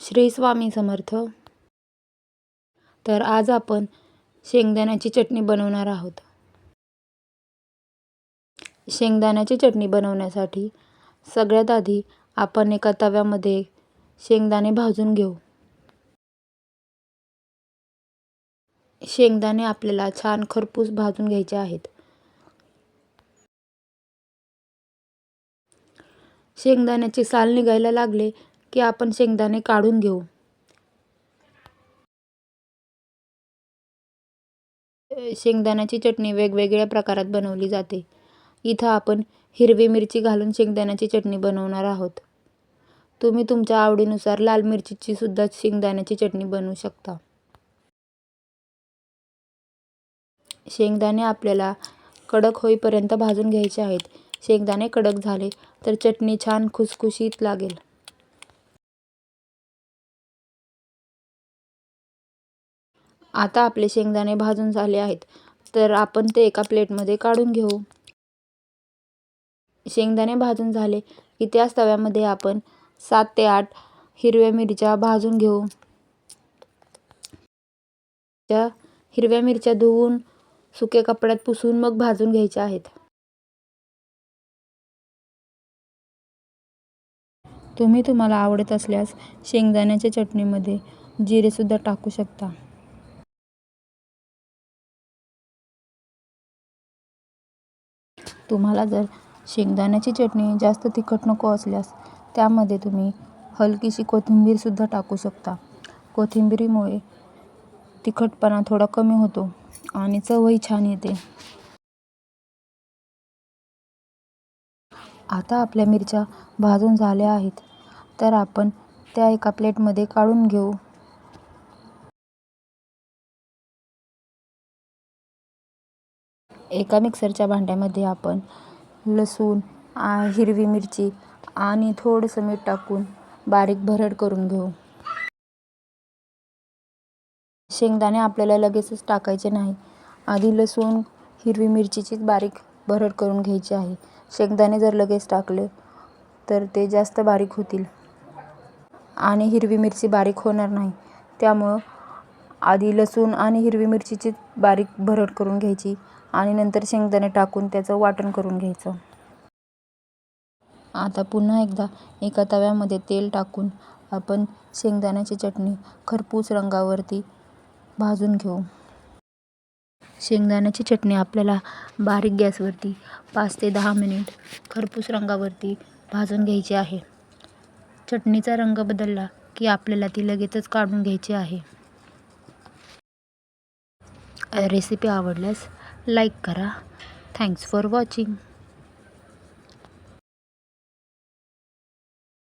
श्री स्वामी समर्थ. तर आज आपण शेंगदाण्याची चटणी बनवणार आहोत. शेंगदाण्याची चटणी बनवण्यासाठी सगळ्यात आधी आपण एका तव्यामध्ये शेंगदाणे भाजून घेऊ. शेंगदाणे आपल्याला छान खरपूस भाजून घ्यायचे आहेत. शेंगदाण्याची साल निघायला लागले की आपण शेंगदाणे काढून घेऊ. शेंगदाण्याची चटणी वेगवेगळ्या प्रकारात बनवली जाते. इथं आपण हिरवी मिरची घालून शेंगदाण्याची चटणी बनवणार आहोत. तुम्ही तुमच्या आवडीनुसार लाल मिरचीची सुद्धा शेंगदाण्याची चटणी बनवू शकता. शेंगदाणे आपल्याला कडक होईपर्यंत भाजून घ्यायचे आहेत. शेंगदाणे कडक झाले तर चटणी छान खुसखुशीत लागेल. आता आपले शेंगदाणे भाजून झाले आहेत. तर आपण ते एका प्लेटमध्ये काढून घेऊ. शेंगदाणे भाजून झाले. की त्याच तव्यामध्ये आपण सात ते आठ हिरव्या मिरच्या भाजून घेऊ. त्या हिरव्या मिरच्या धुवून सुक्या कपड्यात पुसून मग भाजून घ्यायच्या आहेत. तुम्ही तुम्हाला आवडत असल्यास शेंगदाण्याच्या चटणीमध्ये जिरेसुद्धा टाकू शकता. तुम्हाला जर शेंगदाण्याची चटणी जास्त तिखट नको असल्यास त्यामध्ये तुम्ही हलकीशी कोथिंबीरसुद्धा टाकू शकता. कोथिंबीरीमुळे तिखटपणा थोडा कमी होतो आणि चवही छान येते. आता आपल्या मिरच्या भाजून झाल्या आहेत. तर आपण त्या एका प्लेटमध्ये काढून घेऊ. एका मिक्सरच्या भांड्यामध्ये आपण लसूण हिरवी मिरची आणि थोडंसं मीठ टाकून बारीक भरड करून घेऊ. शेंगदाणे आपल्याला लगेचच टाकायचे नाही. आधी लसूण हिरवी मिरचीचीच बारीक भरड करून घ्यायची आहे. शेंगदाणे जर लगेच टाकले तर ते जास्त बारीक होतील. आणि हिरवी मिरची बारीक होणार नाही. त्यामुळं आधी लसूण आणि हिरवी मिरचीची बारीक भरड करून घ्यायची. आणि नंतर शेंगदाणे टाकून त्याचं वाटण करून घ्यायचं. आता पुन्हा एकदा एका तव्यामध्ये तेल टाकून आपण शेंगदाण्याची चटणी खरपूस रंगावरती भाजून घेऊ. शेंगदाण्याची चटणी आपल्याला बारीक गॅसवरती पाच ते दहा मिनिट खरपूस रंगावरती भाजून घ्यायची आहे. चटणीचा रंग बदलला की आपल्याला ती लगेचच काढून घ्यायची आहे. रेसिपी आवडल्यास लाईक करा. Thanks for watching